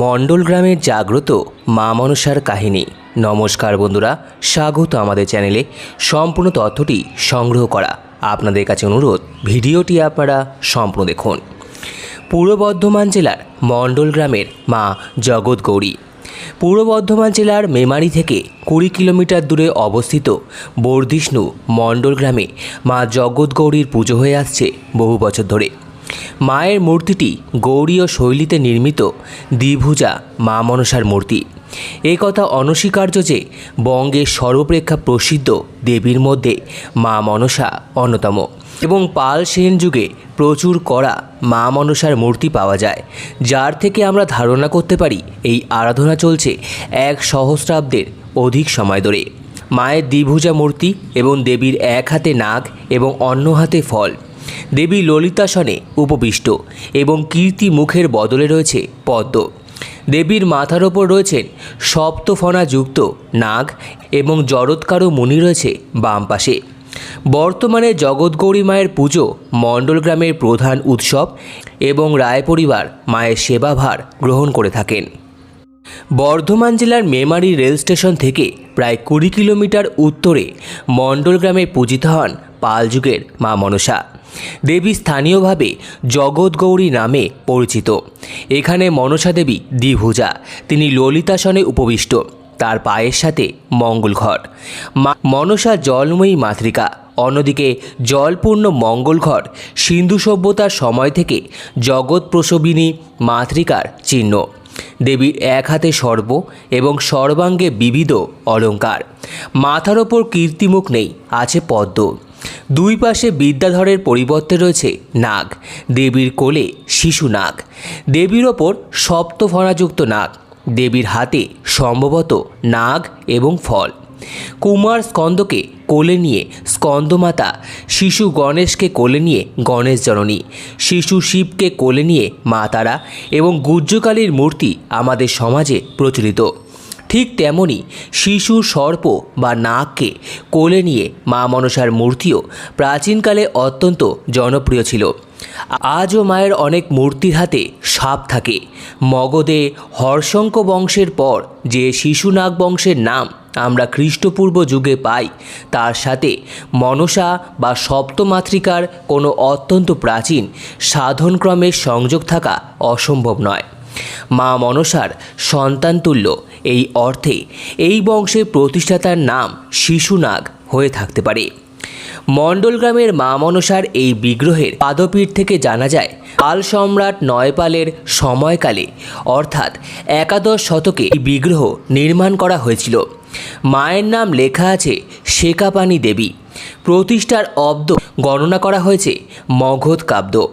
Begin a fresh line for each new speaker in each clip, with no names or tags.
মণ্ডল গ্রামের জাগ্রত মা মনসার কাহিনী। নমস্কার বন্ধুরা, স্বাগত আমাদের চ্যানেলে। সম্পূর্ণ তথ্যটি সংগ্রহ করা আপনাদের কাছে অনুরোধ, ভিডিওটি আপনারা সম্পূর্ণ দেখুন। পূর্ব বর্ধমান জেলার মণ্ডল গ্রামের মা জগৎ গৌরী। পূর্ব বর্ধমান জেলার মেমারি থেকে কুড়ি কিলোমিটার দূরে অবস্থিত বর্ধিষ্ণু মণ্ডল গ্রামে মা জগৎ গৌরীর পুজো হয়ে আসছে বহু বছর ধরে। মায়ের মূর্তিটি গৌরীয় শৈলীতে নির্মিত দ্বিভুজা মা মনসার মূর্তি। এ কথা অনস্বীকার্য যে বঙ্গের সর্বপ্রেক্ষা প্রসিদ্ধ দেবীর মধ্যে মা মনসা অন্যতম এবং পাল সেন যুগে প্রচুর করা মা মনসার মূর্তি পাওয়া যায়, যার থেকে আমরা ধারণা করতে পারি এই আরাধনা চলছে এক সহস্রাব্দের অধিক সময় ধরে। মায়ের দ্বিভুজা মূর্তি এবং দেবীর এক হাতে নাগ এবং অন্য হাতে ফল। দেবী ললিতাসনে উপবিষ্ট এবং কীর্তি মুখের বদলে রয়েছে পদ্ম। দেবীর মাথার ওপর রয়েছেন সপ্তফণাযুক্ত নাগ এবং জরৎকারও মুনি রয়েছে বাম পাশে। বর্তমানে জগৎগৌরী মায়ের পুজো মণ্ডল গ্রামের প্রধান উৎসব এবং রায় পরিবার মায়ের সেবাভার গ্রহণ করে থাকেন। বর্ধমান জেলার মেমারি রেল স্টেশন থেকে প্রায় কুড়ি কিলোমিটার উত্তরে মণ্ডল গ্রামে পূজিত হন পাল যুগের মা মনসা। দেবী স্থানীয়ভাবে জগৎগৌরী নামে পরিচিত। এখানে মনসা দেবী দ্বিভুজা, তিনি ললিতাসনে উপবিষ্ট। তার পায়ের সাথে মঙ্গল ঘর। মা মনসা জলময়ী মাতৃকা। অন্যদিকে জলপূর্ণ মঙ্গল ঘর সিন্ধু সভ্যতার সময় থেকে জগৎ প্রসবিনী মাতৃকার চিহ্ন। দেবীর এক হাতে সর্ব এবং সর্বাঙ্গে বিবিধ অলঙ্কার। মাথার ওপর কীর্তিমুখ নেই, আছে পদ্ম। দুই পাশে বিদ্যাধরের পরিবর্তে রয়েছে নাগ। দেবীর কোলে শিশু নাগ। দেবীর ওপর সপ্তফণাযুক্ত নাগ। দেবীর হাতে সম্ভবত নাগ এবং ফল। কুমার স্কন্দকে কোলে নিয়ে স্কন্দমাতা শিশু গণেশকে কোলে নিয়ে গণেশ জননী, শিশু শিবকে কোলে নিয়ে মা তারা এবং গুজ্জকালীর মূর্তি আমাদের সমাজে প্রচলিত। ঠিক তেমনি শিশু সর্প বা নাককে কোলে নিয়ে মা মনসার মূর্তিও প্রাচীনকালে অত্যন্ত জনপ্রিয় ছিল। আজও মায়ের অনেক মূর্তির হাতে সাপ থাকে। মগধে হর্ষঙ্ক বংশের পর যে শিশু নাগ বংশের নাম আমরা খ্রিস্টপূর্ব যুগে পাই, তার সাথে মনসা বা সপ্তমাতৃকার কোনো অত্যন্ত প্রাচীন সাধনক্রমের সংযোগ থাকা অসম্ভব নয়। মা মনসার সন্তানতুল্য এই অর্থে এই বংশের প্রতিষ্ঠাতার নাম শিশুনাগ হয়ে থাকতে পারে। মণ্ডল গ্রামের মা মনসার এই বিগ্রহের পাদপীঠ থেকে জানা যায়, পাল সম্রাট নয়পালের সময়কালে, অর্থাৎ একাদশ শতকে এই বিগ্রহ নির্মাণ করা হয়েছিল। মায়ের নাম লেখা আছে শেকাপানি দেবী। প্রতিষ্ঠার অব্দ গণনা করা হয়েছে মগধ কাব্য।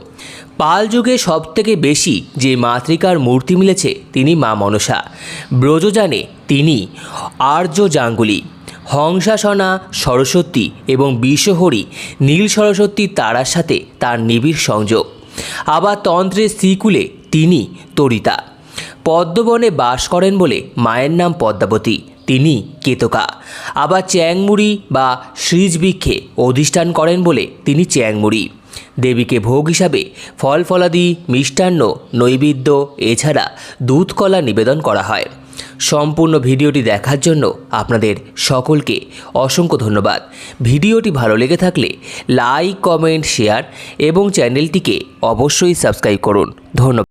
পাল যুগে সবথেকে বেশি যে মাতৃকার মূর্তি মিলেছে তিনি মা মনসা। ব্রজযানে তিনি আর্য জাঙ্গুলি, হংসাসনা, সরস্বতী এবং বিশ্বহরি নীল সরস্বতী তারার সাথে তার নিবিড় সংযোগ। আবার তন্ত্রের শ্রীকুলে তিনি তরিতা। পদ্মবনে বাস করেন বলে মায়ের নাম পদ্মাবতী, তিনি কেতকা। আবার চ্যাংমুড়ি বা শ্রীজবৃক্ষে অধিষ্ঠান করেন বলে তিনি চ্যাংমুড়ি। দেবীকে ভোগ হিসাবে ফল ফলাদি, মিষ্টান্ন, নৈবেদ্য, এছাড়া দুধকলা নিবেদন করা হয়। সম্পূর্ণ ভিডিওটি দেখার জন্য আপনাদের সকলকে অসংখ্য ধন্যবাদ। ভিডিওটি ভালো লেগে থাকলে লাইক, কমেন্ট, শেয়ার এবং চ্যানেলটিকে অবশ্যই সাবস্ক্রাইব করুন। ধন্যবাদ।